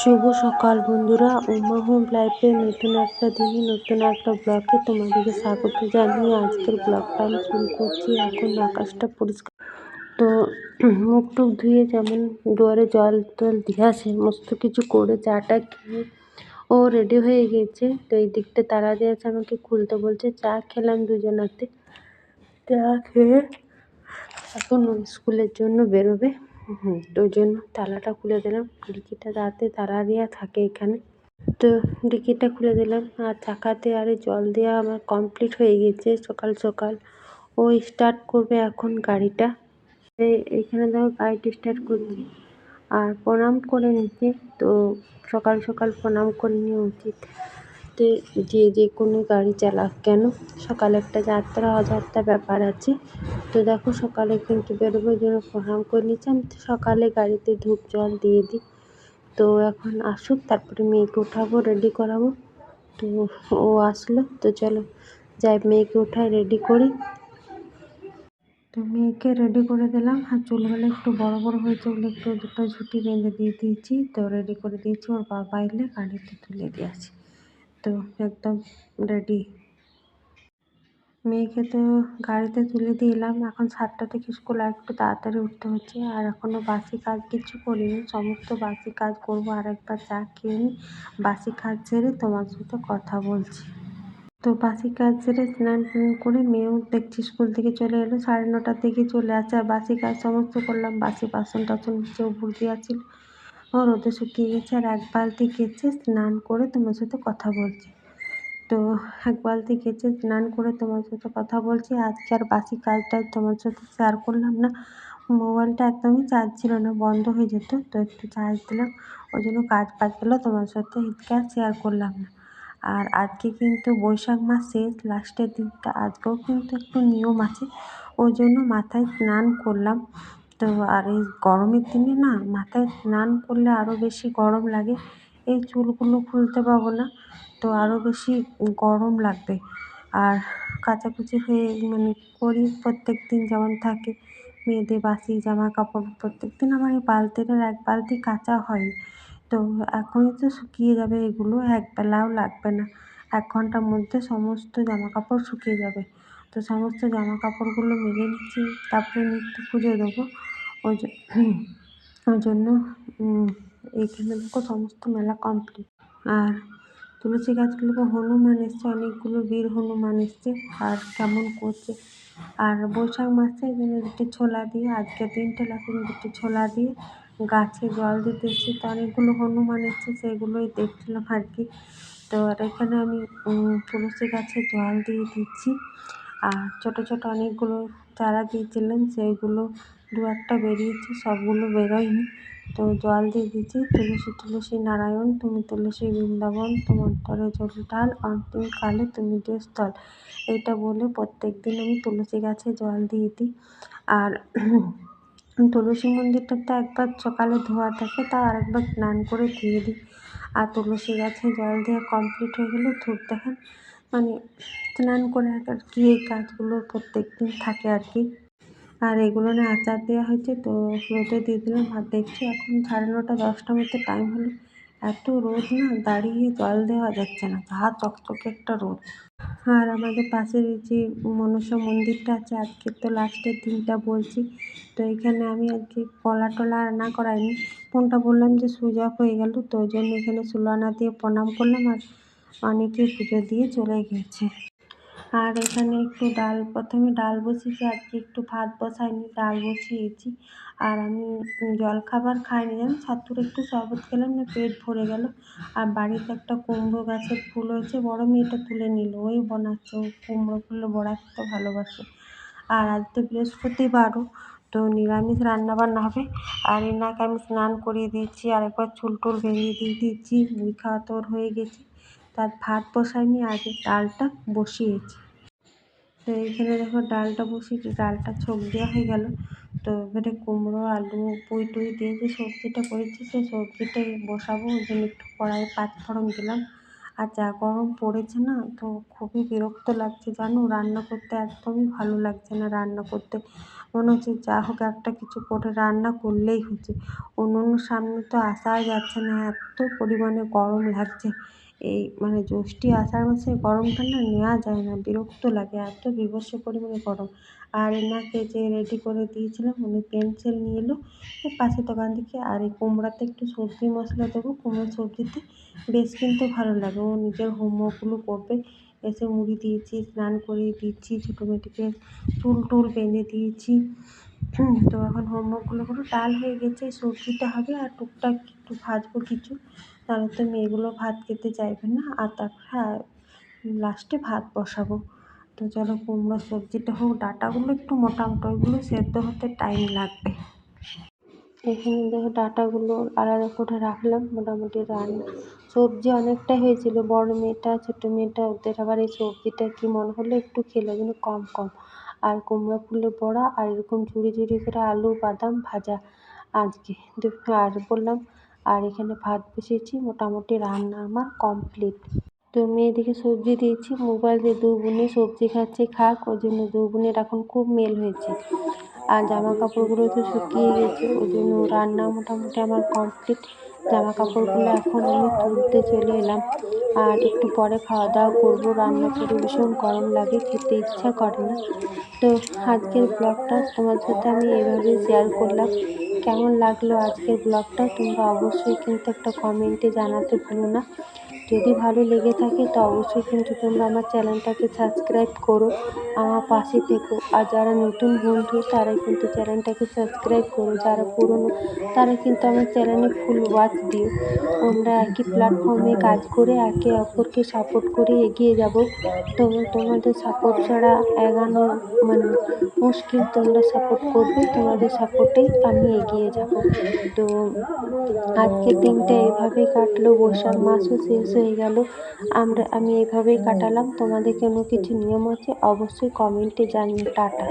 শুভ সকাল বন্ধুরা। উমা হোম লাইফের নতুন একটা দিনে, নতুন একটা ব্লগে তোমাদেরকে স্বাগত জানিয়ে আজকের ব্লগটা আমি শুরু করছি। এখন আকাশটা পরিষ্কার। তো মুখ টুক ধুয়ে যেমন দুয়ারে জল টল দিয়ে সমস্ত কিছু করে চাটা খেয়ে ও রেডি হয়ে গেছে। তো এই দিকটা তারা দিয়ে আছে আমাকে খুলতে বলছে, চা খেলাম দুজনাতে। চা খেয়ে এখন স্কুলের জন্য বেরোবে। তো ওই জন্য তালাটা খুলে দিলাম। ডিকিটা রাতে তালা দেওয়া থাকে এখানে। তো ডিকিটা খুলে দিলাম আর চাকাতে আরে জল দেওয়া আমার কমপ্লিট হয়ে গেছে সকাল সকাল। ও স্টার্ট করবে এখন গাড়িটা। এখানে দেখো গাড়িটা স্টার্ট করছি। আর প্রণাম করে নিচ্ছে, তো সকাল সকাল প্রণাম করে নেওয়া উচিত। তে যে যে কোনো গাড়ি চালাক কেন? সকালে একটা যাত্রা, অযাত্রা ব্যাপার আছে। তো দেখো সকালে কিন্তু বেরোবার জন্য প্রণাম করে নিচ্ছি। আমি তো সকালে গাড়িতে ধূপ জল দিয়ে দিই। তো এখন আসুক, তারপরে মেয়েকে উঠাবো রেডি করাবো। তো ও আসলো। তো চলো যাই, মেয়েকে উঠায় রেডি করি। তো মেয়েকে রেডি করে দিলাম। আর চুলগুলো একটু বড় বড় হয়েছে বলে একটু দুটো ঝুটি বেঁধে দিয়ে দিয়েছি। তো রেডি করে দিয়েছি। ওর বাবা এলে গাড়িতে তুলে দিয়েছি তো একদম রেডি মেয়েকে তো গাড়িতে তুলে দিলাম এখন সাতটা থেকে স্কুল আর একটু তাড়াতাড়ি উঠতে হচ্ছে। আর এখনও বাসি কাজ কিছু করিনি। সমস্ত বাসি কাজ করব আর একবার চা খেয়ে নিই বাসি কাজ ছেড়ে তোমার সাথে কথা বলছি। তো বাসি কাজ সেরে স্নান টান করে মেয়েও দেখছি স্কুল থেকে চলে এলো। সাড়ে নটার দিকে চলে আসে। আর বাসি কাজ সমস্ত করলাম। বাসি বাসন টাসন কিছু উপর দিয়ে আছিল। ও রোদে শুকিয়ে গেছে আর এক বালতি কেচে স্নান করে তোমার সাথে কথা বলছি। তো এক বালতি কেচে স্নান করে তোমার সাথে কথা বলছি। আজকে আর বাসি কাজটা তোমার সাথে শেয়ার করলাম না। মোবাইলটা একদমই চার্জ ছিল না, বন্ধ হয়ে যেত। তো একটু চার্জ দিলাম। ওই জন্য কাজ বাজ গেলো তোমার সাথে আজকে আর শেয়ার করলাম না। আর আজকে কিন্তু বৈশাখ মাস শেষ লাস্টের দিনটা। আজকেও কিন্তু একটু নিয়ম আছে। ওই জন্য মাথায় স্নান করলাম। তো আর এই গরমের দিনে না মাথায় স্নান করলে আরও বেশি গরম লাগে। এই চুলগুলো খুলতে পারব না, তো আরও বেশি গরম লাগবে। আর কাচাকুচি হয়ে মানে করি প্রত্যেক দিন যেমন থাকে, মেয়েদের বাসি জামা কাপড় প্রত্যেক দিন আমার এই বালতিটার এক বালতি কাচা হয়। তো এখনই তো শুকিয়ে যাবে, এগুলো এক বেলাও লাগবে না। এক ঘণ্টার মধ্যে সমস্ত জামা কাপড় শুকিয়ে যাবে। তো সমস্ত জামা কাপড়গুলো মেলে নিচ্ছি, তারপরে নিত্য পুজো দেবো। ওই ওই জন্য এইখানে দেখো সমস্ত মেলা কমপ্লিট আর তুলসী গাছগুলোকে হনুমান এসছে, অনেকগুলো বীর হনুমান এসছে, আর কেমন করছে। আর বৈশাখ মাসে এখানে দুটি ছোলা দিয়ে আজকে তিনটে লাফিং দুটি ছোলা দিয়ে গাছে জল দিতে এসেছি। তো অনেকগুলো হনুমান এসছে, সেগুলোই দেখছিলাম আর কি। তো আর এখানে আমি তুলসী গাছে জল দিয়ে দিচ্ছি। আর ছোটো ছোটো অনেকগুলো চারা দিয়েছিলাম, সেইগুলো দু একটা বেরিয়েছে, সবগুলো বেরোয়নি। তো জল দিয়ে দিচ্ছি তুলসী তুলসী নারায়ণ, তুমি তুলসী বৃন্দাবন, তোমার তরে জল ঢাল, অন্তিম কালে তুমি যে স্থল এইটা বলে প্রত্যেক দিন আমি তুলসী গাছে জল দিয়ে দিই। আর তুলসী মন্দিরটাতে একবার সকালে ধোয়া থাকে, তা আরেকবার স্নান করে ধুয়ে দিই। আর তুলসী গাছে জল দেওয়া কমপ্লিট হয়ে গেলে ধূপ দেখান। মানে স্নান করে আর কি, এই কাজগুলো প্রত্যেক দিন থাকে আর কি। আর এগুলো না আচার দেওয়া হয়েছে, তো রোদে দিয়ে দিলাম। আর দেখছি এখন সাড়ে নটা, দশটার মধ্যে টাইম হলো। এত রোদ না, দাঁড়িয়ে জল দেওয়া যাচ্ছে না, গা চকচকে একটা রোদ। আর আমাদের পাশের যে মনসা মন্দিরটা আছে, আজকে তো লাস্টের দিনটা বলছি। তো এখানে আমি আজকে কলা টলা রান্না করাইনি। ফোনটা বললাম যে সুইচ অফ হয়ে গেল, তো ওই জন্য এখানে সুলানা দিয়ে প্রণাম করলাম। আর অনেকে পুজো দিয়ে চলে গেছে আর এখানে একটু ডাল, প্রথমে ডাল বসিয়েছি, আজকে একটু ভাত বসাইনি, ডাল বসিয়েছি। আর আমি জলখাবার খাইনি, জানো? ছাতুর একটু শরবত খেলাম, না পেট ভরে গেল। আর বাড়িতে একটা কুমড়ো গাছের ফুল হয়েছে, বড় মেয়েটা তুলে নিল। ওই বানাচ্ছে ও কুমড়ো ফুল বড়া খেতে ভালোবাসে। আর আজ তো বৃহস্পতিবারও, তো নিরামিষ রান্নাবান্না হবে। আর এনাকে আমি স্নান করিয়ে দিয়েছি, আর একবার চুল টুল বেরিয়ে দিয়ে দিয়েছি, মুড়ি খাওয়া তোর হয়ে গেছে। তার ভাত বসাইনি আগে ডালটা বসিয়েছি। তো এইখানে দেখো ডালটা বসিয়েছি, ডালটা ছোপ দেওয়া হয়ে গেল। তো এবারে কুমড়ো, আলু, পুঁই টুই দিয়ে যে সবজিটা করেছি, সেই সবজিটাই বসাবো। ওই জন্য একটু কড়াই পাঁচফোড়ন দিলাম। আর যা গরম পড়েছে না, তো খুবই বিরক্ত লাগছে, জানো? রান্না করতে একদমই ভালো লাগছে না রান্না করতে। মনে হচ্ছে যা হোক একটা কিছু করে রান্না করলেই হচ্ছে। অন্য সামনে তো আসাই যাচ্ছে না, এত পরিমাণে গরম লাগছে। এই মানে জ্যৈষ্ঠী আষাঢ় মাসে গরমটা না নেওয়া যায় না, বিরক্ত লাগে, এত বীভৎস পরিমাণে গরম। আর এনাকে যে রেডি করে দিয়েছিলাম, উনি পেন্সিল নিয়ে এলো পাশের দোকান থেকে আর এই কুমড়াতে একটু সবজি মশলা দেবো কুমড়ো সবজিতে বেশ কিন্তু ভালো লাগে। ও নিজের হোমওয়ার্কগুলো করবে, এসে মুড়ি দিয়েছি, স্নান করিয়ে দিচ্ছি, ছোটো মেয়েটিকে চুল টুল বেঁধে দিয়েছি। তো এখন হোমওয়ার্কগুলো করো, ডাল হয়ে গেছে, সবজিটা হবে, আর টুকটাক একটু ভাজবো কিছু। তাহলে তো মেয়েগুলো ভাত খেতে চাইবে না। আর তারপরে হ্যাঁ লাস্টে ভাত বসাবো। তো চলো কুমড়ো সবজিটা হোক, ডাঁটাগুলো একটু মোটা মোটা, ওইগুলো সেদ্ধ হতে টাইম লাগবে। এখানে দেখো ডাঁটাগুলো আলাদা করে রাখলাম, মোটামুটি রান্না। সবজি অনেকটা হয়েছিল, বড় মেয়েটা, ছোটো মেয়েটা, ওদের আবার এই সবজিটা কি মনে হলো একটু খেলো, কিন্তু কম কম। আর কুমড়ো ফুলের বড়া, আর এরকম ঝুড়ি ঝুড়ি করে আলু, বাদাম ভাজা আজকে। আর বললাম আর এখানে ভাত বসিয়েছি, মোটামুটি রান্না আমার কমপ্লিট তো মেয়েদিকে সবজি দিয়েছি, মোবাইল দিয়ে দু বোনে সবজি খাচ্ছে, খাক ওই জন্য দু বোনের এখন খুব মেল হয়েছে। আর জামা কাপড়গুলো তো শুকিয়ে গেছে ওই জন্য রান্না মোটামুটি আমার কমপ্লিট জামা কাপড়গুলো এখন আমি তুলতে চলে এলাম। আর একটু পরে খাওয়া দাওয়া করব, রান্না করে ভীষণ গরম লাগে, খেতে ইচ্ছা করে না। তো আজকের ব্লগটা তোমার সাথে আমি এভাবেই শেয়ার করলাম। কেমন লাগল আজকের ব্লগটা তোমরা অবশ্যই কিন্তু একটা কমেন্টে জানাতে ভুলো না। যদি ভালো লেগে থাকে তো অবশ্যই কিন্তু তোমরা আমার চ্যানেলটাকে সাবস্ক্রাইব করো, আমার পাশে থেকো। আর যারা নতুন বন্ধু তারা কিন্তু চ্যানেলটাকে সাবস্ক্রাইব করো। যারা পুরনো, তারা কিন্তু আমার চ্যানেলে ফুল ওয়াচ দিও। আমরা একই প্ল্যাটফর্মে কাজ করে একে অপরকে সাপোর্ট করে এগিয়ে যাব। তো তোমাদের সাপোর্ট ছাড়া এগানো মানে মুশকিল তোমরা সাপোর্ট করবে, তোমাদের সাপোর্টেই আমি এগিয়ে যাব। তো আজকের দিনটা এভাবেই কাটলো। বৈশাখ মাসও শেষ হয়ে গেল। আমরা, আমি এভাবেই কাটালাম। তোমাদের কোনো কিছু নিয়ম আছে? অবশ্যই কমেন্টে জানিও, টাটা।